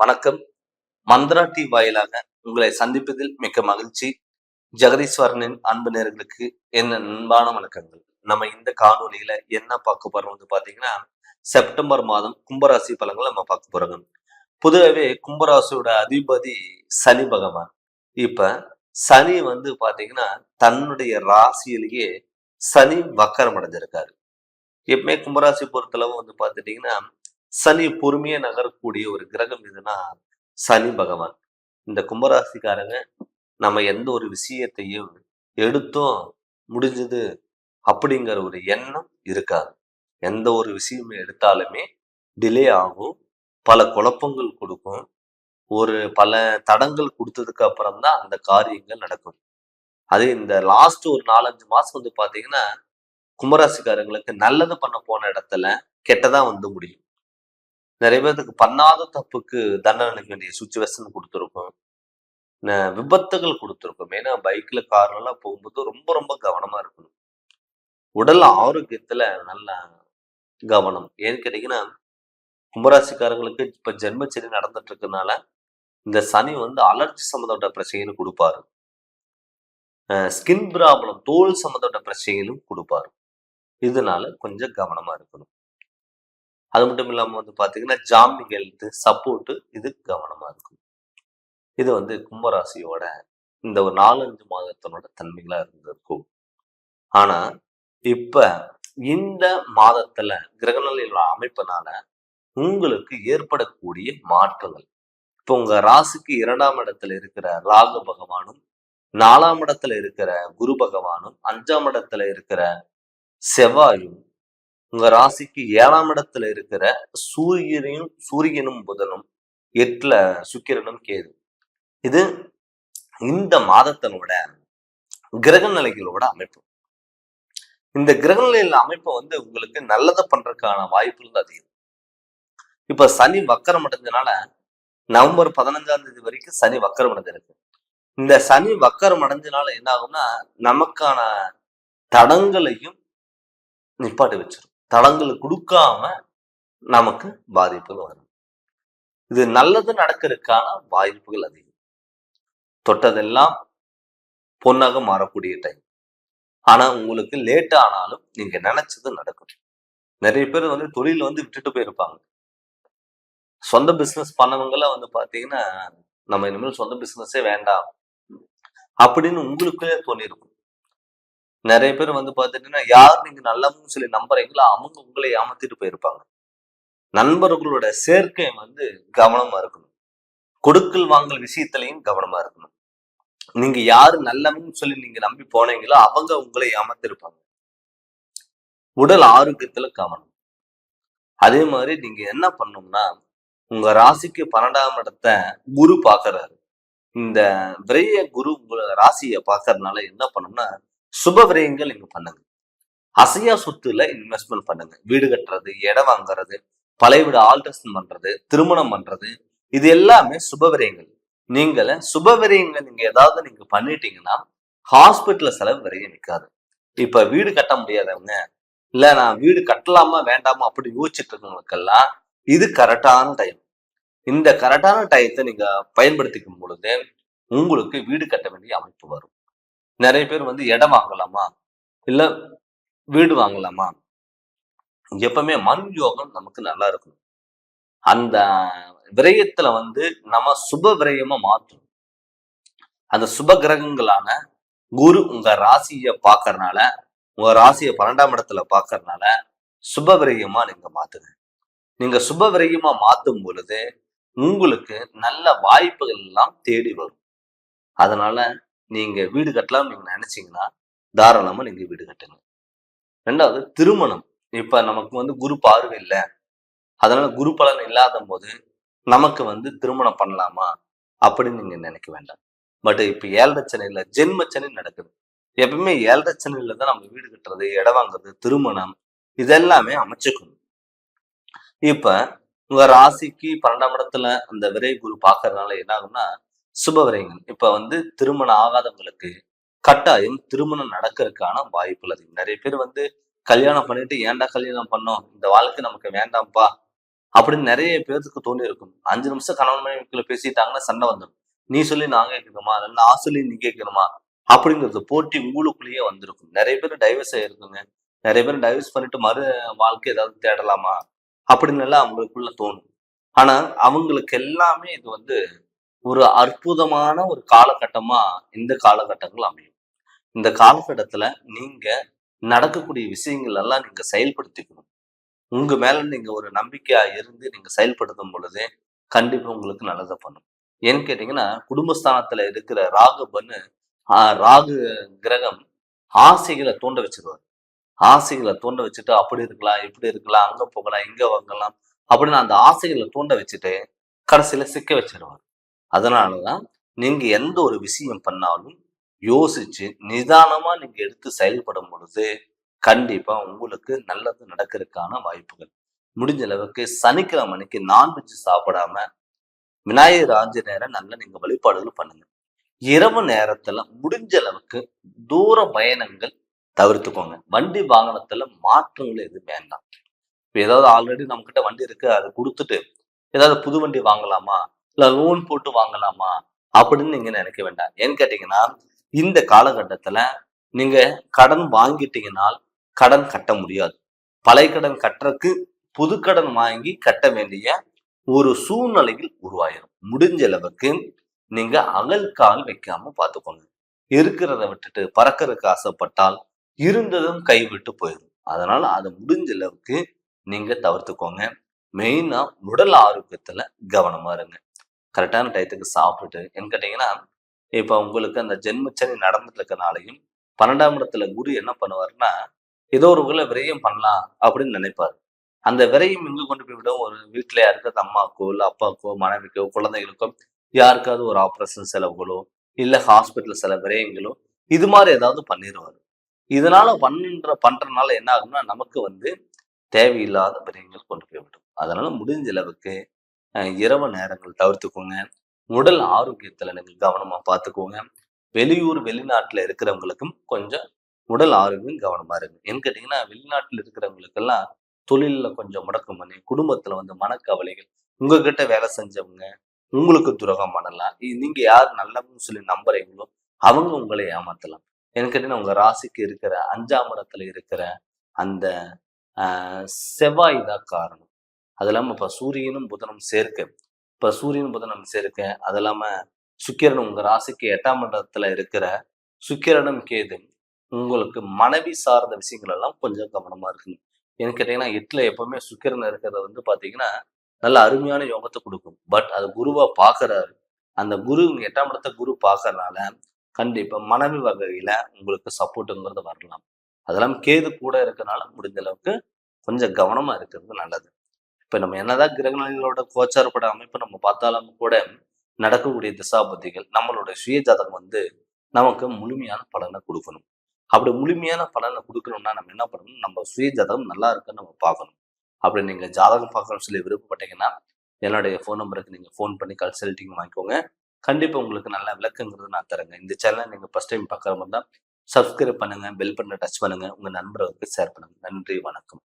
வணக்கம். மந்த்ரா டி வாயிலாக உங்களை சந்திப்பதில் மிக்க மகிழ்ச்சி. ஜெகதீஸ்வரனின் அன்பு நேர்களுக்கு என்ன அன்பான வணக்கங்கள். நம்ம இந்த காணொலியில என்ன பார்க்க போறோம் வந்து பாத்தீங்கன்னா செப்டம்பர் மாதம் கும்பராசி பலங்களை நம்ம பார்க்க போறோங்க. பொதுவாகவே கும்பராசியோட அதிபதி சனி பகவான். இப்ப சனி வந்து பாத்தீங்கன்னா தன்னுடைய ராசியிலேயே சனி வக்கரம் அடைஞ்சிருக்காரு. எப்பவுமே கும்பராசி பொறுத்தளவு வந்து பார்த்துட்டீங்கன்னா சனி பொறுமையா நகரக்கூடிய ஒரு கிரகம் எதுனா சனி பகவான். இந்த கும்பராசிக்காரங்க நம்ம எந்த ஒரு விஷயத்தையும் எடுத்தோம் முடிஞ்சது அப்படிங்கிற ஒரு எண்ணம் இருக்காது. எந்த ஒரு விஷயமே எடுத்தாலுமே டிலே ஆகும். பல குழப்பங்கள் கொடுக்கும். ஒரு பல தடங்கள் கொடுத்ததுக்கு அப்புறம் தான் அந்த காரியங்கள் நடக்கும். அது இந்த லாஸ்ட் ஒரு நாலஞ்சு மாசம் வந்து பாத்தீங்கன்னா கும்பராசிக்காரங்களுக்கு நல்லது பண்ண போன இடத்துல கெட்டதா வந்து முடியும். நிறைய பேர்த்துக்கு பண்ணாத தப்புக்கு தண்டனை வேண்டிய சுச்சுவேஷன் கொடுத்துருக்கும். விபத்துகள் கொடுத்துருக்கும். ஏன்னா பைக்ல கார்ல போகும்போது ரொம்ப ரொம்ப கவனமா இருக்கணும். உடல் ஆரோக்கியத்துல நல்ல கவனம். ஏன்னு கேட்டீங்கன்னா கும்பராசிக்காரங்களுக்கு இப்ப ஜென்மச்சரி நடந்துட்டு இருக்கனால இந்த சனி வந்து அலர்ஜி சம்மந்தப்பட்ட பிரச்சனைகளும் கொடுப்பாரு. ஸ்கின் ப்ராப்ளம் தோல் சம்மந்தப்பட்ட பிரச்சனைகளும் கொடுப்பாரு. இதனால கொஞ்சம் கவனமா இருக்கணும். அது மட்டும் இல்லாமல் வந்து பார்த்தீங்கன்னா ஜாமி ஹெல்த் சப்போர்ட்டு இது கவனமா இருக்கும். இது வந்து கும்பராசியோட இந்த ஒரு நாலஞ்சு மாதத்தினோட தன்மைகளாக இருந்திருக்கும். ஆனா இப்போ இந்த மாதத்துல கிரகநிலையோட அமைப்பினால உங்களுக்கு ஏற்படக்கூடிய மாற்றங்கள். இப்போ உங்க ராசிக்கு இரண்டாம் இடத்துல இருக்கிற ராகு பகவானும் நாலாம் இடத்துல இருக்கிற குரு பகவானும் அஞ்சாம் இடத்துல இருக்கிற செவ்வாயும் உங்க ராசிக்கு ஏழாம் இடத்துல இருக்கிற சூரியனையும் சூரியனும் புதனும் எட்டுல சுக்கிரனும் கேது. இது இந்த மாதத்தினோட கிரக நிலைகளோட அமைப்பு. இந்த கிரக நிலையில அமைப்பை வந்து உங்களுக்கு நல்லதை பண்றதுக்கான வாய்ப்புகள் அதிகம். இப்ப சனி வக்கரம் அடைஞ்சனால நவம்பர் பதினஞ்சாம் தேதி வரைக்கும் சனி வக்கரம் அடைஞ்சிருக்கு. இந்த சனி வக்கரம் அடைஞ்சனால என்ன ஆகும்னா நமக்கான தடங்களையும் நிப்பாட்டி வச்சிருக்கும் தடங்களை கொடுக்காம நமக்கு பாதிப்புகள் வரும். இது நல்லது நடக்கிறதுக்கான வாய்ப்புகள் அதிகம். தொட்டதெல்லாம் பொன்னாக மாறக்கூடிய டைம் ஆனா உங்களுக்கு லேட் ஆனாலும் நீங்க நினைச்சது நடக்கும். நிறைய பேர் வந்து தொழில் வந்து விட்டுட்டு போயிருப்பாங்க. சொந்த பிசினஸ் பண்ணவங்களாம் வந்து பாத்தீங்கன்னா நம்ம இனிமேல் சொந்த பிசினஸே வேண்டாம். அப்படின்னு உங்களுக்குள்ளே தோணிருக்கும் நிறைய பேர் வந்து பார்த்துட்டீங்கன்னா யார் நீங்க நல்லவங்க சொல்லி நம்புறீங்களோ அவங்க உங்களை ஏமாத்திட்டு போயிருப்பாங்க. நண்பர்களோட சேர்க்கை வந்து கவனமா இருக்கணும். கொடுக்கல் வாங்கல் விஷயத்திலையும் கவனமா இருக்கணும். நீங்க யாரு நல்லவங்க சொல்லி நீங்க நம்பி போனீங்களோ அவங்க உங்களை ஏமாத்திருப்பாங்க. உடல் ஆரோக்கியத்துல கவனம். அதே மாதிரி நீங்க என்ன பண்ணணும்னா உங்க ராசிக்கு பன்னெண்டாம் இடத்த குரு பாக்குறாரு இந்த விரைய குரு உங்க ராசியை பாக்குறதுனால என்ன பண்ணணும்னா சுப விரயங்கள் நீங்க பண்ணுங்க. அசையா சொத்துல இன்வெஸ்ட்மெண்ட் பண்ணுங்க. வீடு கட்டுறது இடம் வாங்குறது பழைய வீடு ஆல்ட்ரேஷன் பண்றது திருமணம் பண்றது இது எல்லாமே சுப விரயங்கள் நீங்கள சுப விரயங்கள் நீங்க ஏதாவது நீங்க பண்ணிட்டீங்கன்னா ஹாஸ்பிட்டல்ல செலவு விரைய நிற்காது இப்ப வீடு கட்ட முடியாதவங்க இல்ல நான் வீடு கட்டலாமா வேண்டாமா அப்படி யோசிச்சுட்டு இருக்கவங்களுக்கெல்லாம் இது கரெக்டான டைம் இந்த கரெக்டான டயத்தை நீங்க பயன்படுத்திக்கும் பொழுது உங்களுக்கு வீடு கட்ட வேண்டிய அமைப்பு வரும். நிறைய பேர் வந்து இடம் வாங்கலாமா? இல்ல வீடு வாங்கலாமா? எப்பவுமே மண் யோகம் நமக்கு நல்லா இருக்கும் அந்த விரயத்துல வந்து நம்ம சுப விரயமா மாற்றும் அந்த சுப கிரகங்களான குரு உங்க ராசியை பார்க்கறனால உங்க ராசியை பன்னெண்டாம் இடத்துல பார்க்கறனால சுப விரயமா நீங்க மாத்துங்க. நீங்க சுப விரயமா மாத்தும் பொழுது உங்களுக்கு நல்ல வாய்ப்புகள் எல்லாம் தேடி வரும். அதனால நீங்க வீடு கட்டலாம் நீங்க நினைச்சீங்கன்னா தாராளமா நீங்க வீடு கட்டுங்க ரெண்டாவது திருமணம். இப்ப நமக்கு வந்து குரு பார்வை இல்லை. அதனால குரு பலன் இல்லாத போது நமக்கு வந்து திருமணம் பண்ணலாமா? அப்படின்னு நீங்க நினைக்க வேண்டாம். பட் இப்ப ஏழரை ஜென்மச்சனை ஜென்ம நடக்குது. எப்பவுமே ஏழரை தான் நம்ம வீடு கட்டுறது இடம் வாங்குறது திருமணம் இதெல்லாமே அமைச்சுக்கணும். இப்ப உங்க ராசிக்கு பன்னெண்டாம் இடத்துல அந்த விரை குரு பாக்குறதுனால என்ன ஆகும்னா சுபவரைகள் இப்ப வந்து திருமணம் ஆகாதவங்களுக்கு கட்டாயம் திருமணம் நடக்கிறதுக்கான வாய்ப்புகள் அதிகம். நிறைய பேர் வந்து கல்யாணம் பண்ணிட்டு ஏன்டா கல்யாணம் பண்ணோம்? இந்த வாழ்க்கை நமக்கு வேண்டாம்ப்பா. அப்படின்னு நிறைய பேர்த்துக்கு தோணி இருக்கும். அஞ்சு நிமிஷம் கணவன் மனைவிக்குள்ள பேசிட்டாங்கன்னா சண்டை வந்துடும் நீ சொல்லி நான் கேட்கணுமா? இல்லை நான் சொல்லி நீ கேட்கணுமா? அப்படிங்கிறது போட்டி உங்களுக்குள்ளேயே வந்திருக்கும். நிறைய பேர் டைவர்ஸ் ஆயிருக்குங்க. நிறைய பேர் டைவர்ஸ் பண்ணிட்டு மறு வாழ்க்கை ஏதாவது தேடலாமா? அப்படின்னு எல்லாம் அவங்களுக்குள்ள தோணும். ஆனா அவங்களுக்கு எல்லாமே இது வந்து ஒரு அற்புதமான ஒரு காலகட்டமா இந்த காலகட்டங்கள் அமையும். இந்த காலகட்டத்துல நீங்க நடக்கக்கூடிய விஷயங்கள் எல்லாம் நீங்க செயல்படுத்திக்கணும். உங்க மேல நீங்க ஒரு நம்பிக்கையா இருந்து நீங்க செயல்படுத்தும் பொழுது கண்டிப்பா உங்களுக்கு நல்லதை பண்ணும். ஏன்னு கேட்டீங்கன்னா குடும்பஸ்தானத்துல இருக்கிற ராகு ஆஹ் ராகு கிரகம் ஆசைகளை தூண்ட வச்சிருவார். ஆசைகளை தூண்ட வச்சுட்டு அப்படி இருக்கலாம் இப்படி இருக்கலாம் அங்க போகலாம் இங்க வாங்கலாம் அப்படின்னு அந்த ஆசைகளை தூண்ட வச்சுட்டு கடைசியில சிக்க வச்சிருவார். அதனாலதான் நீங்க எந்த ஒரு விஷயம் பண்ணாலும் யோசிச்சு நிதானமா நீங்க எடுத்து செயல்படும் பொழுது கண்டிப்பா உங்களுக்கு நல்லது நடக்கிறதுக்கான வாய்ப்புகள். முடிஞ்ச அளவுக்கு சனிக்கிழமை அன்னைக்கு நான்வெஜ் சாப்பிடாம விநாயகர் ஆஞ்சநேயரை நல்ல நீங்க வழிபாடுகள் பண்ணுங்க. இரவு நேரத்துல முடிஞ்ச அளவுக்கு தூர பயணங்கள் தவிர்த்துக்கோங்க. வண்டி வாகனத்தில் மாற்றங்கள் எதுவும் வேண்டாம். இப்போ ஏதாவது ஆல்ரெடி நம்ம கிட்ட வண்டி இருக்கு அதை கொடுத்துட்டு ஏதாவது புது வண்டி வாங்கலாமா? இல்ல லோன் போட்டு வாங்கலாமா? அப்படின்னு நீங்க நினைக்க வேண்டாம். ஏன்னு கேட்டீங்கன்னா இந்த காலகட்டத்துல நீங்க கடன் வாங்கிட்டீங்கனால் கடன் கட்ட முடியாது. பழைய கடன் கட்டுறதுக்கு புது கடன் வாங்கி கட்ட வேண்டிய ஒரு சூழ்நிலையில் உருவாயிரும். முடிஞ்ச அளவுக்கு நீங்க அகல் கால் வைக்காம பார்த்துக்கோங்க. இருக்கிறத விட்டுட்டு பறக்கிறதுக்கு ஆசைப்பட்டால் இருந்ததும் கைவிட்டு போயிடும் அதனால அதை முடிஞ்ச அளவுக்கு நீங்க தவிர்த்துக்கோங்க. மெயினா உடல் ஆரோக்கியத்துல கவனமா இருங்க. கரெக்டான டயத்துக்கு சாப்பிட்டுட்டு என்ன கேட்டீங்கன்னா இப்போ உங்களுக்கு அந்த ஜென்மச்சனி நடந்துட்டு இருக்கனாலையும் பன்னெண்டாம் இடத்துல குரு என்ன பண்ணுவாருன்னா ஏதோ ஒரு ஊரில் விரயம் பண்ணலாம் அப்படின்னு நினைப்பாரு. அந்த விரையும் இங்கே கொண்டு போய் விடும்? ஒரு வீட்டுல யாருக்காவது அம்மாக்கோ இல்லை அப்பாக்கோ மனைவிக்கோ குழந்தைகளுக்கோ யாருக்காவது ஒரு ஆப்ரேஷன் செலவுகளோ இல்ல ஹாஸ்பிட்டல் செலவு விரயங்களோ இது மாதிரி ஏதாவது பண்ணிடுவார் இதனால பண்ற பண்றதுனால என்ன ஆகும்னா நமக்கு வந்து தேவையில்லாத விரயங்கள் கொண்டு போய் விடும். அதனால முடிஞ்ச அளவுக்கு இரவு நேரங்கள் தவிர்த்துக்கோங்க. உடல் ஆரோக்கியத்துல நீங்கள் கவனமா பார்த்துக்கோங்க வெளியூர் வெளிநாட்டுல இருக்கிறவங்களுக்கும் கொஞ்சம் உடல் ஆரோக்கியம் கவனமா இருங்க. ஏன்னு கேட்டீங்கன்னா வெளிநாட்டுல இருக்கிறவங்களுக்கெல்லாம் தொழில்ல கொஞ்சம் முடக்கம் பண்ணி குடும்பத்துல வந்து மனக்கவலைகள் உங்ககிட்ட வேலை செஞ்சவங்க உங்களுக்கு துரோகம் பண்ணலாம். நீங்கள் நீங்க யார் நல்லவங்க சொல்லி நம்புறீங்களோ அவங்க உங்களை ஏமாத்தலாம். ஏன்னு கேட்டீங்கன்னா உங்க ராசிக்கு இருக்கிற அஞ்சாம் இடத்துல இருக்கிற அந்த செவ்வாய் தான் காரணம். அது இல்லாமல் இப்போ சூரியனும் புதனும் சேர்க்க. இப்போ சூரியன் புதனும் சேர்க்க. அது இல்லாமல் சுக்கிரன் உங்கள் ராசிக்கு எட்டாம் இடத்துல இருக்கிற சுக்கிரனும் கேது உங்களுக்கு மனைவி சார்ந்த விஷயங்கள் எல்லாம் கொஞ்சம் கவனமாக இருக்கணும். ஏன்னு கேட்டீங்கன்னா எட்டில் எப்பவுமே சுக்கிரன் இருக்கிறது வந்து பார்த்தீங்கன்னா நல்ல அருமையான யோகத்தை கொடுக்கும். பட் அது குருவாக பார்க்குறாரு அந்த குரு எட்டாம் இடத்த குரு பார்க்கறனால கண்டிப்பாக மனைவி வகையில் உங்களுக்கு சப்போர்ட்டுங்கிறது வரலாம். அதெல்லாம் கேது கூட இருக்கனால முடிஞ்ச அளவுக்கு கொஞ்சம் கவனமாக இருக்கிறது நல்லது. இப்போ நம்ம என்னதான் கிரகங்களோட கோச்சாரப்பட அமைப்பு நம்ம பார்த்தாலும் கூட நடக்கக்கூடிய திசாபதிகள் நம்மளோட சுய ஜாதகம் வந்து நமக்கு முழுமையான பலனை கொடுக்கணும். அப்படி முழுமையான பலனை கொடுக்கணும்னா நம்ம என்ன பண்ணணும்? நம்ம சுய ஜாதகம் நல்லா இருக்குன்னு நம்ம பார்க்கணும். அப்படி நீங்கள் ஜாதகம் பார்க்கணும்னு சொல்லி விருப்பப்பட்டீங்கன்னா என்னுடைய ஃபோன் நம்பருக்கு நீங்கள் ஃபோன் பண்ணி கன்சல்டிங் வாங்கிக்கோங்க. கண்டிப்பாக உங்களுக்கு நல்ல விளக்கங்கிறது நான் தரேங்க. இந்த சேனலை நீங்கள் ஃபர்ஸ்ட் டைம் பார்க்குற மாதிரி தான் சப்ஸ்கிரைப் பண்ணுங்க பெல் பட்டனை டச் பண்ணுங்கள் உங்கள் நண்பர்களுக்கு ஷேர் பண்ணுங்கள் நன்றி வணக்கம்.